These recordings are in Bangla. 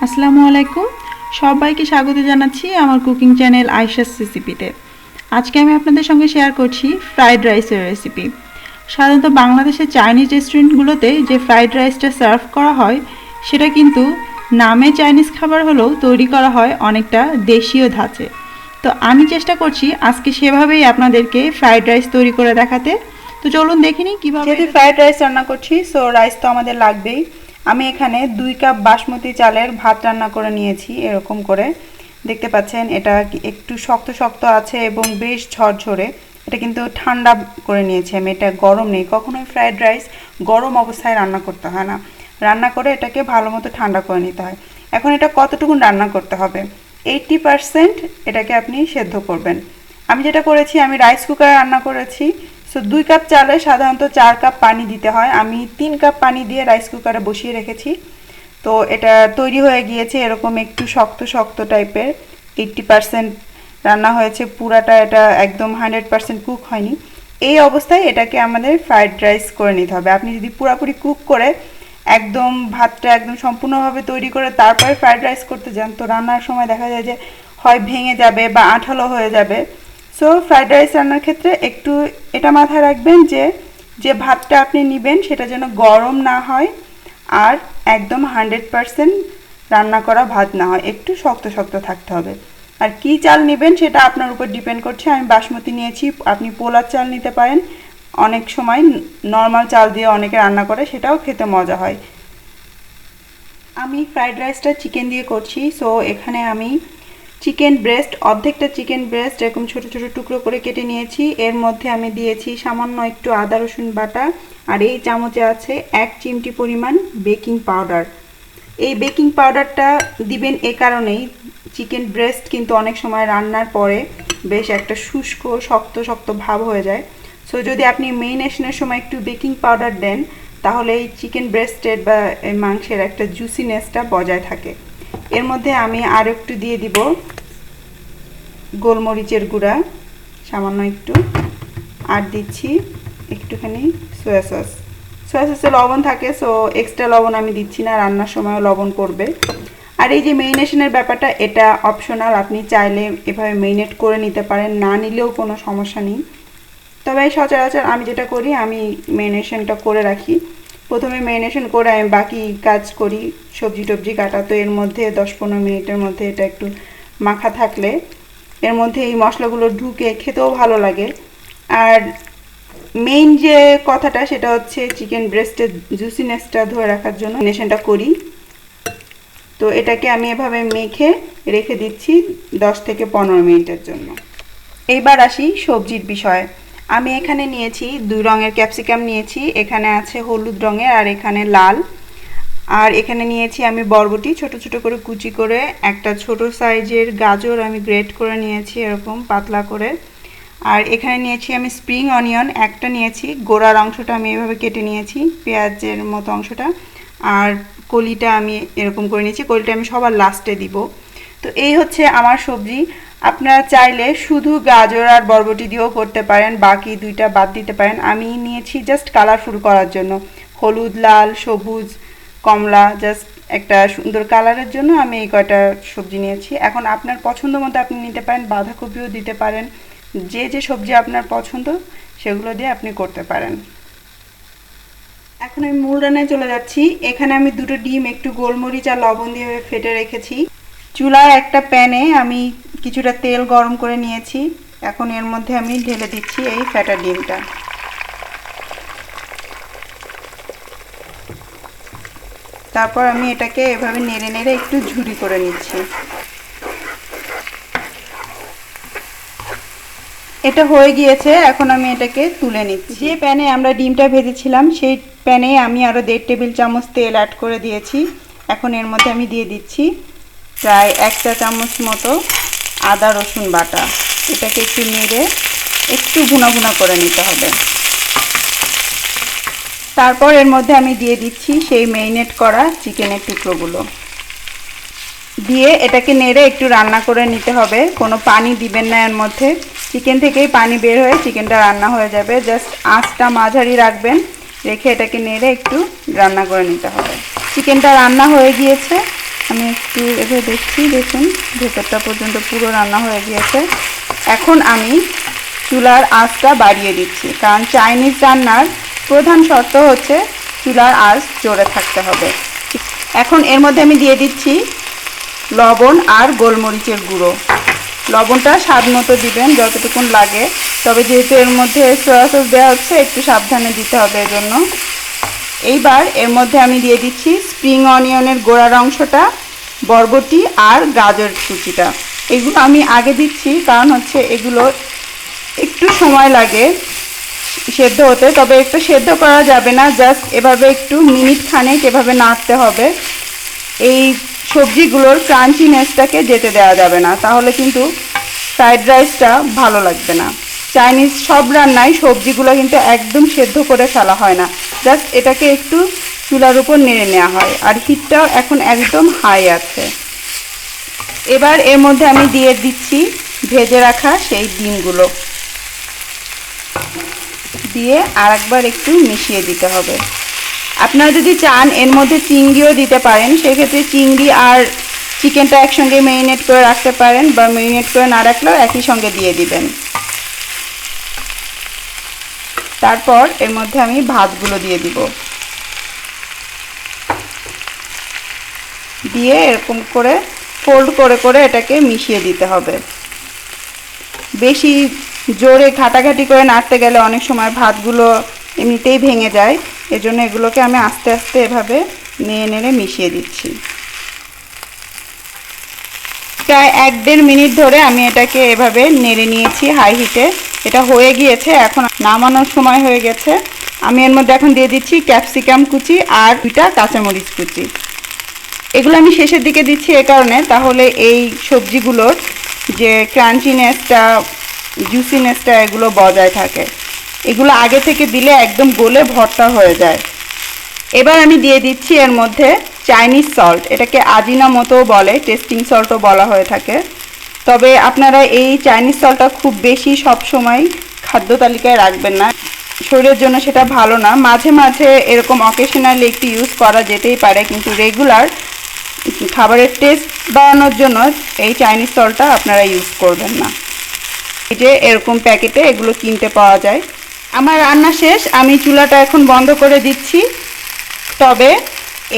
আসসালামু আলাইকুম। সবাইকে স্বাগত জানাচ্ছি আমার কুকিং চ্যানেল আইসাস রেসিপিতে। আজকে আমি আপনাদের সঙ্গে শেয়ার করছি ফ্রাইড রাইসের রেসিপি। সাধারণত বাংলাদেশের চাইনিজ রেস্টুরেন্টগুলোতে যে ফ্রাইড রাইসটা সার্ভ করা হয় সেটা কিন্তু নামে চাইনিজ খাবার হলেও তৈরি করা হয় অনেকটা দেশীয় ধাঁচে। তো আমি চেষ্টা করছি আজকে সেভাবেই আপনাদেরকে ফ্রাইড রাইস তৈরি করে দেখাতে। তো চলুন দেখে নিই কীভাবে ফ্রাইড রাইস রান্না করছি সো রাইস তো আমাদের লাগবেই। আমি এখানে দুই কাপ বাসমতি চালের ভাত রান্না করে নিয়েছি, এরকম করে। দেখতে পাচ্ছেন, এটা একটু শক্ত শক্ত আছে এবং বেশ ঝরঝরে। এটা কিন্তু ঠান্ডা করে নিয়েছি আমি, এটা গরম নেই। কখনোই ফ্রায়েড রাইস গরম অবস্থায় রান্না করতে হয় না। রান্না করে এটাকে ভালো মতো ঠান্ডা করে নিতে হয়। এখন এটা কতটুকু রান্না করতে হবে? এইটটি পারসেন্ট এটাকে আপনি সেদ্ধ করবেন। আমি যেটা করেছি, আমি রাইস কুকারে রান্না করেছি। সো দুই কাপ চালে সাধারণত চার কাপ পানি দিতে হয়। আমি তিন কাপ পানি দিয়ে রাইস কুকারে বসিয়ে রেখেছি। তো এটা তৈরি হয়ে গিয়েছে এরকম একটু শক্ত শক্ত টাইপের এইট্টি পারসেন্ট রান্না হয়েছে। পুরাটা এটা একদম হান্ড্রেড পারসেন্ট কুক হয়নি। এই অবস্থায় এটাকে আমাদের ফ্রাইড রাইস করে নিতে হবে। আপনি যদি পুরাপুরি কুক করে একদম ভাতটা একদম সম্পূর্ণভাবে তৈরি করে তারপরে ফ্রাইড রাইস করতে যান, তো রান্নার সময় দেখা যায় যে হয় ভেঙে যাবে বা আঠালো হয়ে যাবে। সো ফ্রাইড রাইস রান্নার ক্ষেত্রে একটু এটা মাথায় রাখবেন যে যে ভাতটা আপনি নেবেন সেটা যেন গরম না হয় আর একদম হান্ড্রেড পারসেন্ট রান্না করা ভাত না হয়। একটু শক্ত শক্ত থাকতে হবে। আর কি চাল নেবেন সেটা আপনার উপর ডিপেন্ড করছে। আমি বাসমতি নিয়েছি, আপনি পোলার চাল নিতে পারেন। অনেক সময় নর্মাল চাল দিয়ে অনেকে রান্না করে, সেটাও খেতে মজা হয়। আমি ফ্রাইড রাইসটা চিকেন দিয়ে করছি। সো এখানে আমি চিকেন ব্রেস্ট, অর্ধেকটা চিকেন ব্রেস্ট, এরকম ছোট ছোট টুকরো করে কেটে নিয়েছি। এর মধ্যে আমি দিয়েছি সামান্য একটু আদা, রসুন বাটা, আর এই চামচে আছে এক চিমটি পরিমাণ বেকিং পাউডার। এই বেকিং পাউডারটা দিবেন এ কারণেই, চিকেন ব্রেস্ট কিন্তু অনেক সময় রান্নার পরে বেশ একটা শুষ্ক, শক্ত শক্ত ভাব হয়ে যায়। সো যদি আপনি মেরিনেশনের সময় একটু বেকিং পাউডার দেন, তাহলে এই চিকেন ব্রেস্টের বা মাংসের একটা জুসিনেসটা বজায় থাকে। এর মধ্যে আমি আর একটু দিয়ে দিব গোলমরিচের গুঁড়া, সামান্য একটু, আর দিচ্ছি একটুখানি সয়া সস সয়া সসে লবণ থাকে সো এক্সট্রা লবণ আমি দিচ্ছি না, রান্নার সময়ও লবণ পড়বে। আর এই যে মেরিনেশনের ব্যাপারটা, এটা অপশনাল আপনি চাইলে এভাবে মেরিনেট করে নিতে পারেন, না নিলেও কোনো সমস্যা নেই। তবে সচরাচর আমি যেটা করি, আমি মেরিনেশনটা করে রাখি। প্রথমে মেরিনেশন করে আমি বাকি কাজ করি, সবজি টবজি কাটা। তো এর মধ্যে দশ পনেরো মিনিটের মধ্যে এটা একটু মাখা থাকলে, এর মধ্যে এই মশলাগুলো ঢুকে খেতেও ভালো লাগে। আর মেইন যে কথাটা সেটা হচ্ছে চিকেন ব্রেস্টের জুসিনেসটা ধরে রাখার জন্য মেরিনেশনটা করি। তো এটাকে আমি এভাবে মেখে রেখে দিচ্ছি দশ থেকে পনেরো মিনিটের জন্য। এইবার আসি সবজির বিষয়ে। আমি এখানে নিয়েছি দুই রঙের ক্যাপসিকাম নিয়েছি, এখানে আছে হলুদ রঙের আর এখানে লাল। আর এখানে নিয়েছি আমি বরবটি, ছোট ছোট করে কুচি করে, একটা ছোট সাইজের গাজর আমি গ্রেট করে নিয়েছি এরকম পাতলা করে। আর এখানে নিয়েছি আমি স্প্রিং অনিয়ন, একটা নিয়েছি, গোড়ার অংশটা আমি এভাবে কেটে নিয়েছি, পেঁয়াজের মতো অংশটা। আর কলিটা আমি এরকম করে নিয়েছি, কলিটা আমি সবার লাস্টে দিব। তো এই হচ্ছে আমার সবজি। আপনারা চাইলে শুধু গাজর আর বরবটি দিয়েও করতে পারেন, বাকি দুইটা বাদ দিতে পারেন। আমি নিয়েছি জাস্ট কালারফুল করার জন্য। হলুদ, লাল, সবুজ, কমলা জাস্ট একটা সুন্দর কালারের জন্য আমি এই কয়টা সবজি নিয়েছি। এখন আপনার পছন্দ মতো আপনি নিতে পারেন, বাঁধাকপিও দিতে পারেন। যে যে সবজি আপনার পছন্দ, সেগুলো দিয়ে আপনি করতে পারেন। এখন আমি মূল রান্নায় চলে যাচ্ছি। এখানে আমি দুটো ডিম, একটু গোলমরিচ আর লবণ দিয়ে ফেটে রেখেছি। চুলায় একটা প্যানে আমি কিছুটা তেল গরম করে নিয়েছি। এখন এর মধ্যে আমি ঢেলে দিচ্ছি এই ফ্যাটা ডিমটা। তারপর আমি এটাকে এভাবে নেড়ে নেড়ে একটু ঝুরি করে নিচ্ছি। এটা হয়ে গিয়েছে, এখন আমি এটাকে তুলে নিচ্ছি। যে প্যানে আমরা ডিমটা ভেজেছিলাম, সেই প্যানে আমি আরও দেড় টেবিল চামচ তেল অ্যাড করে দিয়েছি। এখন এর মধ্যে আমি দিয়ে দিচ্ছি প্রায় এক চা চামচ মতো আদা রসুন বাটা। এটাকে একটু নেড়ে একটু ভুনা ভুনা করে নিতে হবে। তারপর এর মধ্যে আমি দিয়ে দিচ্ছি সেই মেরিনেট করা চিকেনের টুকরোগুলো। দিয়ে এটাকে নেড়ে একটু রান্না করে নিতে হবে। কোনো পানি দিবেন না এর মধ্যে। চিকেন থেকেই পানি বের হয়ে চিকেনটা রান্না হয়ে যাবে। জাস্ট আঁচটা মাঝারি রাখবেন। রেখে এটাকে নেড়ে একটু রান্না করে নিতে হবে। চিকেনটা রান্না হয়ে গিয়েছে। আমি একটু এভাবে দেখছি, দেখুন, ভেতরটা পর্যন্ত পুরো রান্না হয়ে গিয়েছে। এখন আমি চুলার আঁচটা বাড়িয়ে দিচ্ছি, কারণ চাইনিজ রান্নার প্রধান শর্ত হচ্ছে চুলার আঁচ জোরে থাকতে হবে। এখন এর মধ্যে আমি দিয়ে দিচ্ছি লবণ আর গোলমরিচের গুঁড়ো। লবণটা স্বাদ মতো দিবেন, যতটুকুন লাগে। তবে যেহেতু এর মধ্যে সয়া সস দেওয়া হচ্ছে, একটু সাবধানে দিতে হবে এজন্য। এইবার এর মধ্যে আমি দিয়ে দিচ্ছি স্প্রিং অনিয়নের গোড়ার অংশটা, বরবটি আর গাজর কুচিটা। এগুলো আমি আগে দিচ্ছি কারণ হচ্ছে এগুলো একটু সময় লাগে সেদ্ধ হতে, তবে একটু সেদ্ধ করা যাবে না জাস্ট এভাবে একটু মিনিট খানেক এভাবে নাড়তে হবে। এই সবজিগুলোর ক্রাঞ্চিনেসটাকে যেতে দেওয়া যাবে না, তাহলে কিন্তু ফ্রাইড রাইসটা ভালো লাগবে না। চাইনিজ সব রান্নায় সবজিগুলো কিন্তু একদম সেদ্ধ করে ফেলা হয় না। জাস্ট এটাকে একটু চুলার উপর নেড়ে নেওয়া হয়। আর হিটটাও এখন একদম হাই আছে। এবার এর মধ্যে আমি দিয়ে দিচ্ছি ভেজে রাখা সেই ডিমগুলো। দিয়ে আরেকবার একটু মিশিয়ে দিতে হবে। আপনারা যদি চান এর মধ্যে চিংড়িও দিতে পারেন, সেক্ষেত্রে চিংড়ি আর চিকেনটা একসঙ্গে মেরিনেট করে রাখতে পারেন বা মেরিনেট করে না রাখলেও একই সঙ্গে দিয়ে দিবেন। তারপর এর মধ্যে আমি ভাতগুলো দিয়ে দিব। দিয়ে এরকম করে ফোল্ড করে করে এটাকে মিশিয়ে দিতে হবে। বেশি জোরে ঘাটাঘাটি করে নাড়তে গেলে অনেক সময় ভাতগুলো এমনিতেই ভেঙে যায়। এজন্য এগুলোকে আমি আস্তে আস্তে এভাবে নেড়ে নেড়ে মিশিয়ে দিচ্ছি। প্রায় এক দেড় মিনিট ধরে আমি এটাকে এভাবে নেড়ে নিয়েছি হাই হিটে। এটা হয়ে গিয়েছে, এখন নামানোর সময় হয়ে গেছে। আমি এর মধ্যে এখন দিয়ে দিচ্ছি ক্যাপসিকাম কুচি আর দুইটা কাঁচামরিচ কুচি। এগুলো আমি শেষের দিকে দিচ্ছি এ কারণে। তাহলে এই সবজিগুলোর যে ক্রাঞ্চিনেসটা, জুসিনেসটা, এগুলো বজায় থাকে। এগুলো আগে থেকে দিলে একদম গলে ভর্তা হয়ে যায়। এবার আমি দিয়ে দিচ্ছি এর মধ্যে চাইনিজ সল্ট। এটাকে আজিনা মতো বলে, টেস্টিং সল্টও বলা হয়ে থাকে। তবে আপনারা এই চাইনিজ সল্টটা খুব বেশি সব সময় খাদ্য তালিকায় রাখবেন না। শরীরের জন্য সেটা ভালো না। মাঝে মাঝে এরকম অকেশনালি একটু ইউজ করা যেতেই পারে, কিন্তু রেগুলার খাবারের টেস্ট বাড়ানোর জন্য এই চাইনিজ সল্টটা আপনারা ইউজ করবেন না। এই যে এরকম প্যাকেটে এগুলো কিনতে পাওয়া যায়। আমার রান্না শেষ। আমি চুলাটা এখন বন্ধ করে দিচ্ছি। তবে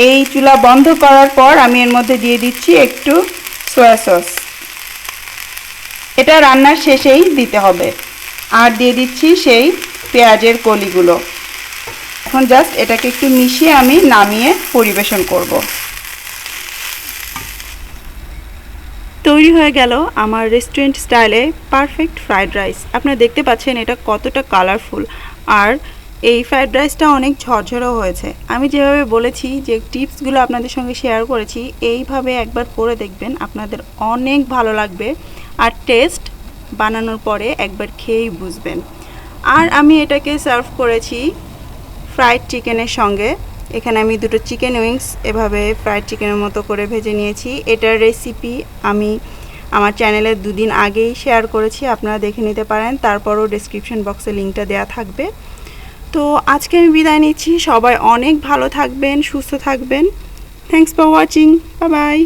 এই চুলা বন্ধ করার পর আমি এর মধ্যে দিয়ে দিচ্ছি একটু সয়া সস এটা রান্নার শেষেই দিতে হবে। আর দিয়ে দিচ্ছি সেই পেঁয়াজের কলিগুলো। এখন জাস্ট এটাকে একটু মিশিয়ে আমি নামিয়ে পরিবেশন করব। তৈরি হয়ে গেল আমার রেস্টুরেন্ট স্টাইলে পারফেক্ট ফ্রাইড রাইস আপনারা দেখতে পাচ্ছেন এটা কতটা কালারফুল আর এই ফ্রাইড রাইসটা অনেক ঝরঝরও হয়েছে। আমি যেভাবে বলেছি যে টিপসগুলো আপনাদের সঙ্গে শেয়ার করেছি, এইভাবে একবার করে দেখবেন, আপনাদের অনেক ভালো লাগবে আর টেস্ট বানানোর পরে একবার খেয়েই বুঝবেন। আর আমি এটাকে সার্ভ করেছি ফ্রাইড চিকেনের সঙ্গে। এখানে আমি দুটো চিকেন উইংস এভাবে ফ্রাইড চিকেনের মতো করে ভেজে নিয়েছি। এটার রেসিপি আমি আমার চ্যানেলে দুদিন আগেই শেয়ার করেছি, আপনারা দেখে নিতে পারেন। তারপরও ডিসক্রিপশন বক্সে লিঙ্কটা দেওয়া থাকবে। তো আজকে আমি বিদায় নিচ্ছি। সবাই অনেক ভালো থাকবেন, সুস্থ থাকবেন। Thanks for watching bye bye